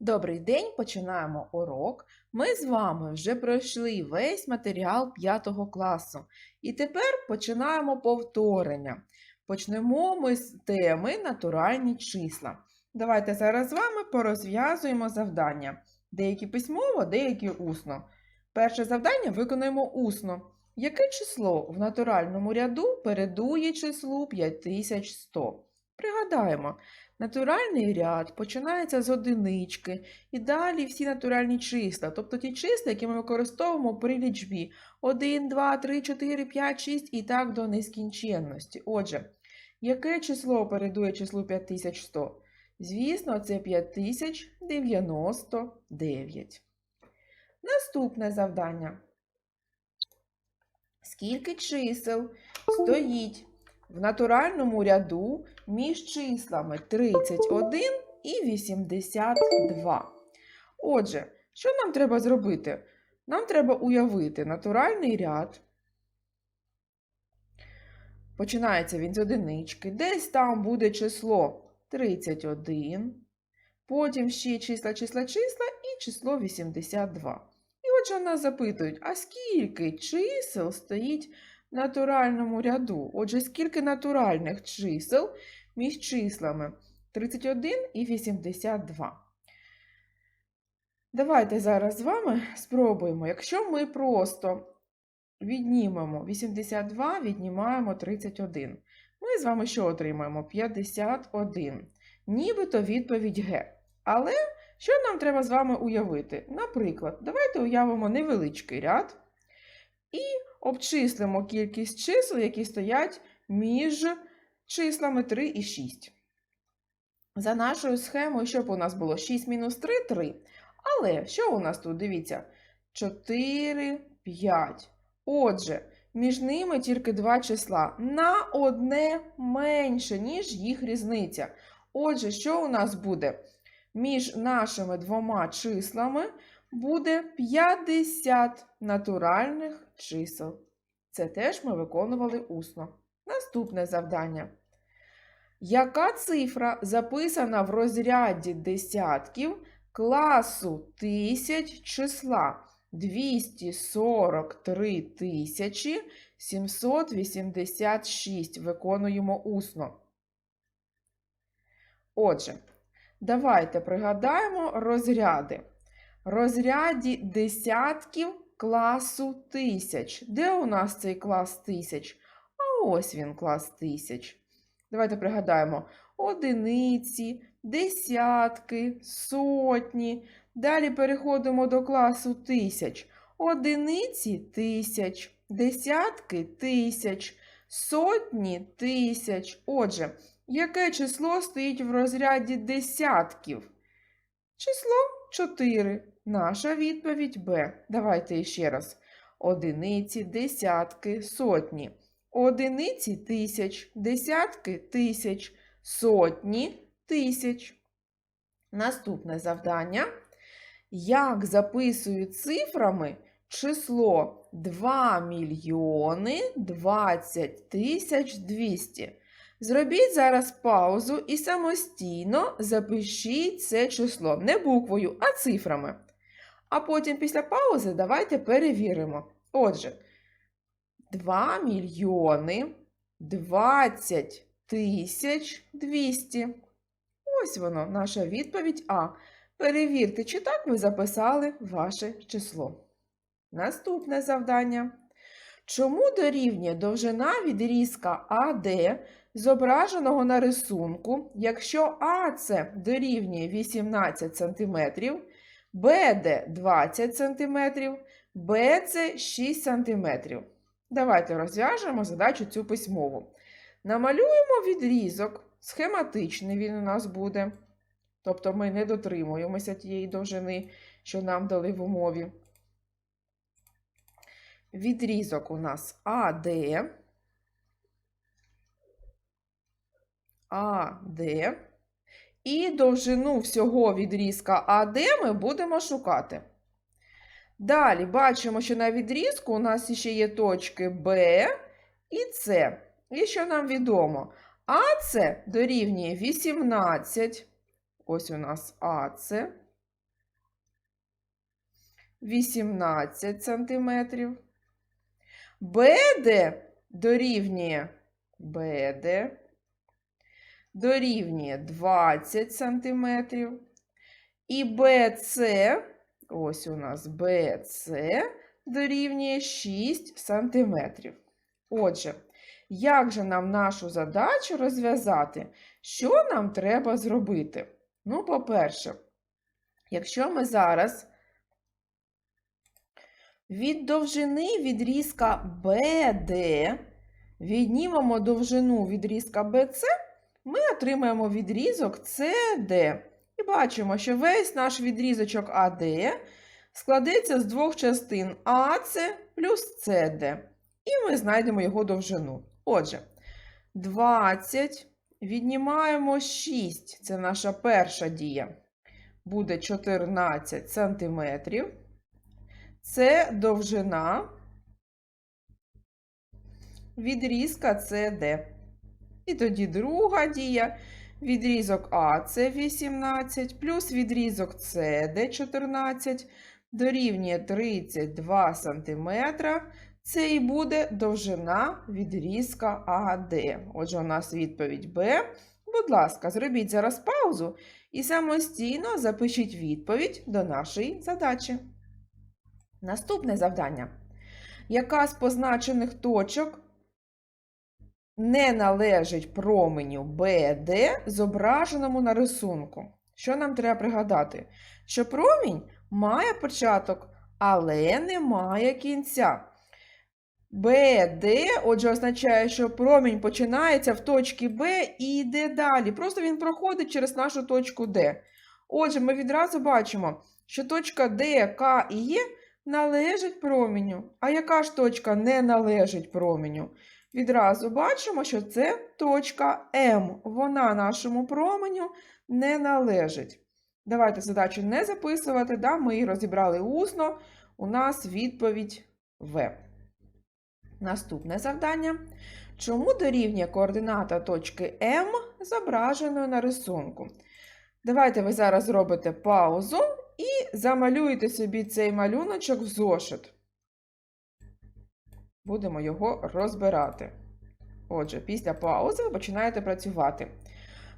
Добрий день, починаємо урок. Ми з вами вже пройшли весь матеріал 5 класу. І тепер починаємо повторення. Почнемо ми з теми натуральні числа. Давайте зараз з вами порозв'язуємо завдання. Деякі письмово, деякі усно. Перше завдання виконуємо усно. Яке число в натуральному ряду передує числу 5100? Пригадаємо, Натуральний ряд починається з одинички і далі всі натуральні числа, тобто ті числа, які ми використовуємо при лічбі 1, 2, 3, 4, 5, 6 і так до нескінченності. Отже, яке число передує числу 5100? Звісно, це 5099. Наступне завдання. Скільки чисел стоїть в натуральному ряду між числами 31 і 82. Отже, що нам треба зробити? Нам треба уявити натуральний ряд. Починається він з одинички. Десь там буде число 31. Потім ще числа, числа, числа і число 82. І отже, нас запитують, а скільки чисел стоїть натуральному ряду? Отже, скільки натуральних чисел між числами 31 і 82. Давайте зараз з вами спробуємо. Якщо ми просто віднімемо 82, віднімаємо 31. Ми з вами що отримаємо? 51. Нібито відповідь Г. Але що нам треба з вами уявити? Наприклад, давайте уявимо невеличкий ряд і обчислимо кількість чисел, які стоять між числами 3 і 6. За нашою схемою, щоб у нас було 6 мінус 3 3. Але що у нас тут? Дивіться, 4, 5. Отже, між ними тільки два числа на одне менше, ніж їх різниця. Отже, що у нас буде? Між нашими двома числами буде 50 натуральних чисел. Це теж ми виконували усно. Наступне завдання. Яка цифра записана в розряді десятків класу тисяч числа 243 тисячі 786? Виконуємо усно. Отже, давайте пригадаємо розряди. Розряді десятків класу тисяч. Де у нас цей клас тисяч? А ось він клас тисяч. Давайте пригадаємо одиниці, десятки, сотні. Далі переходимо до класу тисяч. Одиниці тисяч, десятки тисяч, сотні тисяч. Отже, яке число стоїть в розряді десятків? Число 4. Наша відповідь Б. Давайте ще раз. Одиниці, десятки, сотні. Одиниці тисяч, десятки тисяч, сотні тисяч. Наступне завдання. Як записують цифрами число 2 мільйони 20 тисяч 200? Зробіть зараз паузу і самостійно запишіть це число не буквою, а цифрами. А потім після паузи давайте перевіримо. Отже, 2 мільйони 20 тисяч 200. Ось воно, наша відповідь А. Перевірте, чи так ви записали ваше число. Наступне завдання. Чому дорівнює довжина відрізка АД, зображеного на рисунку, якщо АЦ дорівнює 18 см, БД 20 см, БЦ 6 см? Давайте розв'яжемо задачу цю письмову. Намалюємо відрізок, схематичний він у нас буде. Тобто ми не дотримуємося тієї довжини, що нам дали в умові. Відрізок у нас АД. АД. І довжину всього відрізка АД ми будемо шукати. Далі бачимо, що на відрізку у нас ще є точки Б і С. І що нам відомо? АЦ дорівнює 18. Ось у нас АЦ. 18 см. БД дорівнює БД дорівнює 20 см. І БЦ, ось у нас БЦ дорівнює 6 см. Отже, як же нам нашу задачу розв'язати? Що нам треба зробити? Ну, по-перше, якщо ми зараз від довжини відрізка BD віднімемо довжину відрізка BC, ми отримаємо відрізок CD. І бачимо, що весь наш відрізочок AD складеться з двох частин AC плюс CD. І ми знайдемо його довжину. Отже, 20 віднімаємо 6, це наша перша дія, буде 14 см. Це довжина відрізка CD. І тоді друга дія. Відрізок А це 18, плюс відрізок CD 14 дорівнює 32 см. Це і буде довжина відрізка АД. Отже, у нас відповідь Б. Будь ласка, зробіть зараз паузу і самостійно запишіть відповідь до нашої задачі. Наступне завдання. Яка з позначених точок не належить променю BD, зображеному на рисунку? Що нам треба пригадати? Що промінь має початок, але не має кінця. BD, отже, означає, що промінь починається в точці Б і йде далі. Просто він проходить через нашу точку Д. Отже, ми відразу бачимо, що точка Д, К і Є належить проміню. А яка ж точка не належить променю? Відразу бачимо, що це точка М. Вона нашому променю не належить. Давайте задачу не записувати, да? ми її розібрали усно. У нас відповідь В. Наступне завдання. Чому дорівнює координата точки М, зображеної на рисунку? Давайте ви зараз зробите паузу і замалюєте собі цей малюночок в зошит. Будемо його розбирати. Отже, після паузи ви починаєте працювати.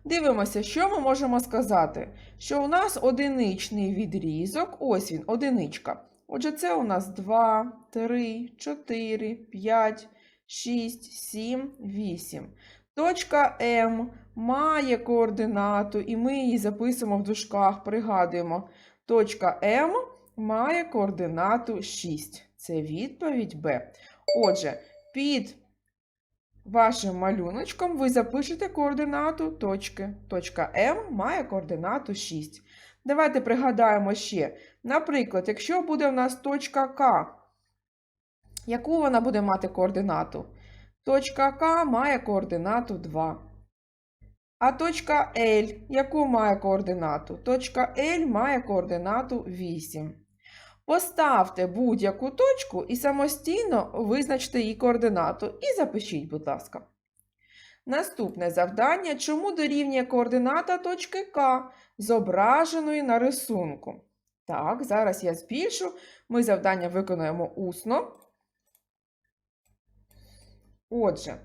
Дивимося, що ми можемо сказати. Що у нас одиничний відрізок, ось він, одиничка. Отже, це у нас 2, 3, 4, 5, 6, 7, 8. Точка М має координату, і ми її записуємо в дужках, пригадуємо. Точка М має координату 6. Це відповідь Б. Отже, під вашим малюночком ви запишете координату точки. Точка М має координату 6. Давайте пригадаємо ще. Наприклад, якщо буде в нас точка К, яку вона буде мати координату? Точка К має координату 2. А точка L, яку має координату? Точка L має координату 8. Поставте будь-яку точку і самостійно визначте її координату. І запишіть, будь ласка. Наступне завдання. Чому дорівнює координата точки К, зображеної на рисунку? Так, зараз я збільшу. Ми завдання виконуємо усно. Отже,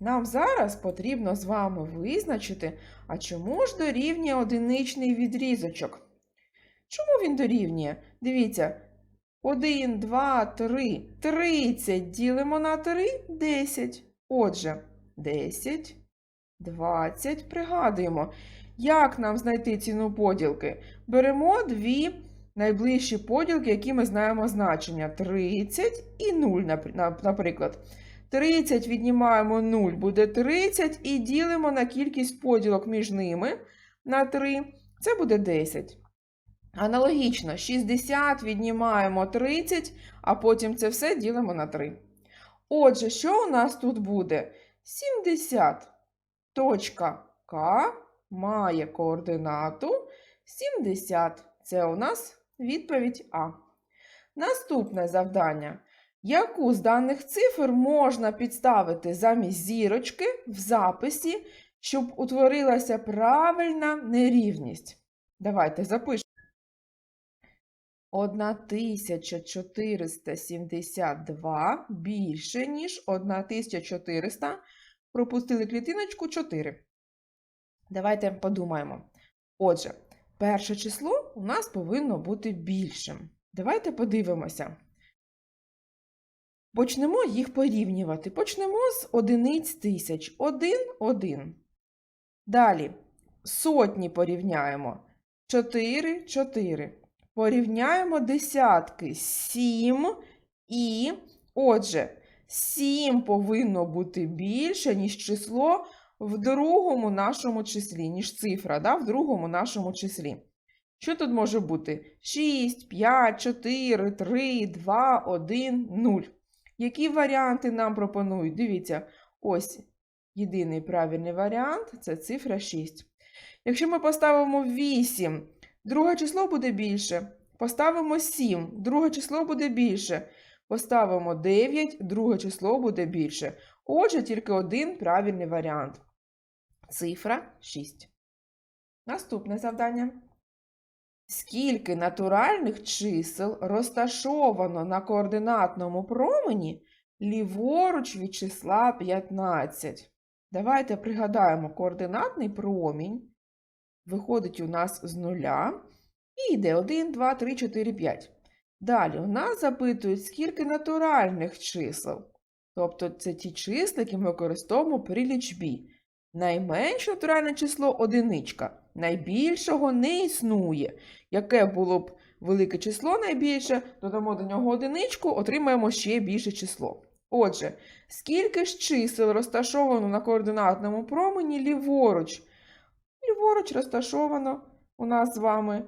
нам зараз потрібно з вами визначити, а чому ж дорівнює одиничний відрізочок? Чому він дорівнює? Дивіться, 1, 2, 3, 30 ділимо на 3 10. Отже, 10, 20. Пригадуємо, як нам знайти ціну поділки? Беремо дві найближчі поділки, які ми знаємо значення: 30 і 0, наприклад. 30 віднімаємо 0, буде 30, і ділимо на кількість поділок між ними на 3. Це буде 10. Аналогічно, 60 віднімаємо 30, а потім це все ділимо на 3. Отже, що у нас тут буде? 70. Точка К має координату 70. Це у нас відповідь А. Наступне завдання. Яку з даних цифр можна підставити замість зірочки в записі, щоб утворилася правильна нерівність? Давайте запишемо. 1472 більше, ніж 1400. Пропустили клітиночку 4. Давайте подумаємо. Отже, перше число у нас повинно бути більшим. Давайте подивимося. Почнемо їх порівнювати. Почнемо з одиниць тисяч. Один, один. Далі сотні порівняємо. 4, 4. Порівняємо десятки. 7 і, отже, 7 повинно бути більше, ніж число в другому нашому числі, ніж цифра, да, в другому нашому числі. Що тут може бути? 6, 5, 4, 3, 2, 1, 0. Які варіанти нам пропонують? Дивіться, ось єдиний правильний варіант це цифра 6. Якщо ми поставимо 8, друге число буде більше. Поставимо 7, друге число буде більше. Поставимо 9, друге число буде більше. Отже, тільки один правильний варіант. Цифра 6. Наступне завдання. Скільки натуральних чисел розташовано на координатному промені ліворуч від числа 15? Давайте пригадаємо координатний промінь. Виходить у нас з нуля. І йде 1, 2, 3, 4, 5. Далі у нас запитують, скільки натуральних чисел. Тобто це ті числа, які ми використовуємо при лічбі. Найменше натуральне число одиничка. Найбільшого не існує. Яке було б велике число найбільше, додамо до нього одиничку, отримаємо ще більше число. Отже, скільки ж чисел розташовано на координатному промені ліворуч? Ліворуч розташовано у нас з вами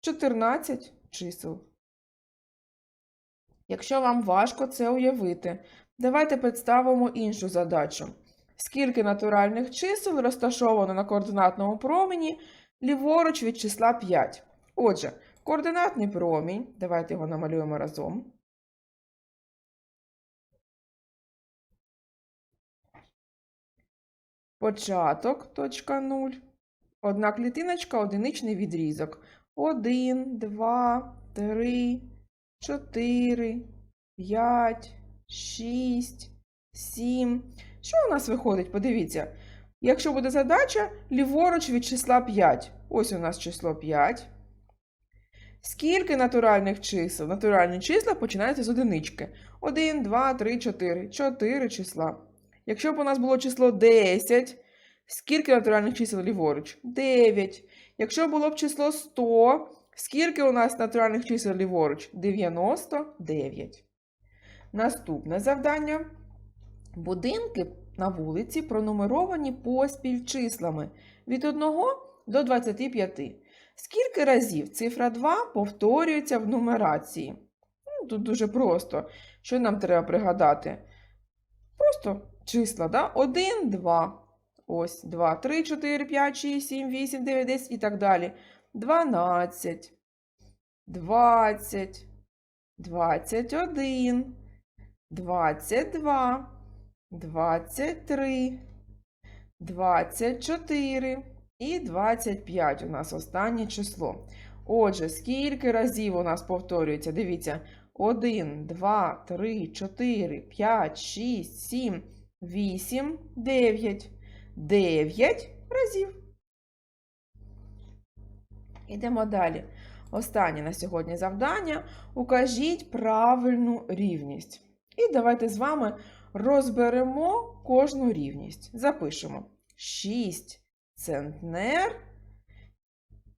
14 чисел. Якщо вам важко це уявити, давайте представимо іншу задачу. Скільки натуральних чисел розташовано на координатному промені ліворуч від числа 5? Отже, координатний промінь, давайте його намалюємо разом. Початок, точка 0. Одна клітиночка, одиничний відрізок. 1, 2, 3, 4, 5, 6, 7. Що у нас виходить? Подивіться. Якщо буде задача, ліворуч від числа 5. Ось у нас число 5. Скільки натуральних чисел? Натуральні числа починаються з одинички. 1, 2, 3, 4. 4 числа. Якщо б у нас було число 10, скільки натуральних чисел ліворуч? 9. Якщо було б число 100, скільки у нас натуральних чисел ліворуч? 99. Наступне завдання. Будинки на вулиці пронумеровані поспіль числами від 1 до 25. Скільки разів цифра 2 повторюється в нумерації? Ну, Тут дуже просто. Що нам треба пригадати? Просто числа, да? 1, 2. Ось 2, 3, 4, 5, 6, 7, 8, 9, 10 і так далі. 12, 20, 21, 22, 23, 24 і 25 у нас останнє число. Отже, скільки разів у нас повторюється? Дивіться, 1, 2, 3, 4, 5, 6, 7, 8, 9. 9 разів. Ідемо далі. Останнє на сьогодні завдання. Укажіть правильну рівність. І давайте з вами розберемо кожну рівність. Запишемо 6 центнер.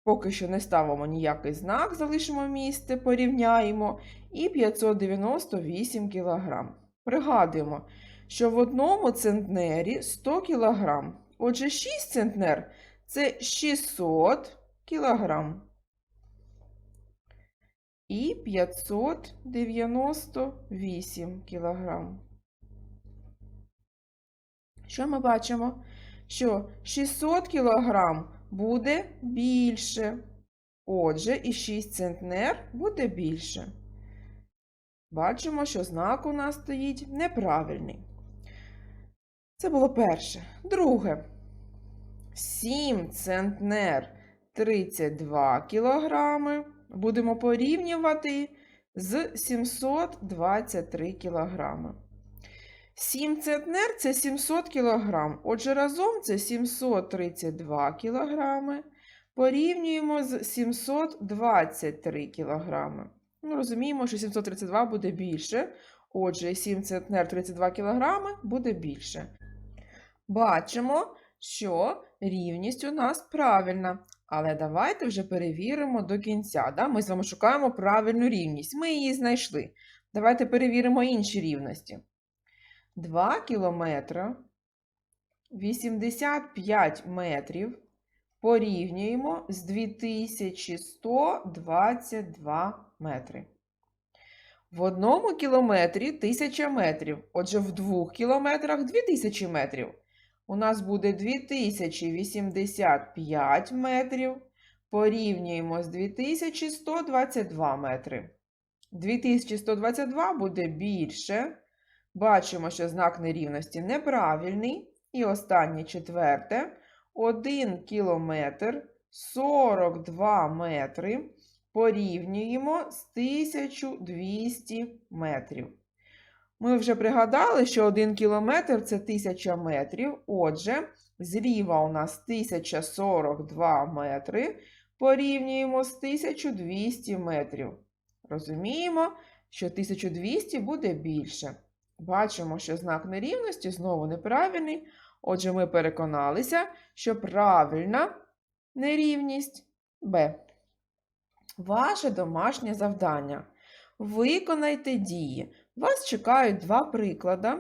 Поки що не ставимо ніякий знак, залишимо місце, порівняємо. І 598 кг. Пригадуємо, що в одному центнері 100 кг. Отже, 6 центнер це 600 кг. І 598 кг. Що ми бачимо? Що 600 кг буде більше. Отже, і 6 центнер буде більше. Бачимо, що знак у нас стоїть неправильний. Це було перше. Друге. 7 центнер 32 кілограми. будемо порівнювати з 723 кілограми. 7 центнер – це 700 кг. Отже, разом це 732 кг. Порівнюємо з 723 кг. Ну, розуміємо, що 732 буде більше. Отже, 7 центнер 32 кг буде більше. Бачимо, що рівність у нас правильна. Але давайте вже перевіримо до кінця. Да? Ми з вами шукаємо правильну рівність. Ми її знайшли. Давайте перевіримо інші рівності. 2 кілометри 85 метрів порівнюємо з 2122 метри. В одному кілометрі 1000 метрів. Отже, в двох кілометрах 2000 метрів. У нас буде 2085 метрів. Порівнюємо з 2122 метри. 2122 буде більше. Бачимо, що знак нерівності неправильний. І останнє четверте. 1 кілометр 42 метри порівнюємо з 1200 метрів. Ми вже пригадали, що 1 кілометр – це 1000 метрів. Отже, зліва у нас 1042 метри порівнюємо з 1200 метрів. Розуміємо, що 1200 буде більше. Бачимо, що знак нерівності знову неправильний. Отже, ми переконалися, що правильна нерівність Б. Ваше домашнє завдання. Виконайте дії. Вас чекають два приклади.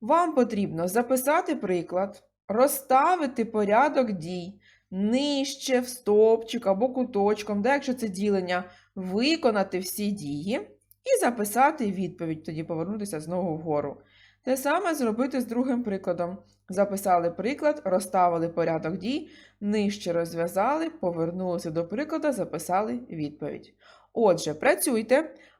Вам потрібно записати приклад, розставити порядок дій нижче в стовпчик або куточком, де, якщо це ділення, виконати всі дії і записати відповідь, тоді повернутися знову вгору. Те саме зробити з другим прикладом. Записали приклад, розставили порядок дій, нижче розв'язали, повернулися до прикладу, записали відповідь. Отже, працюйте,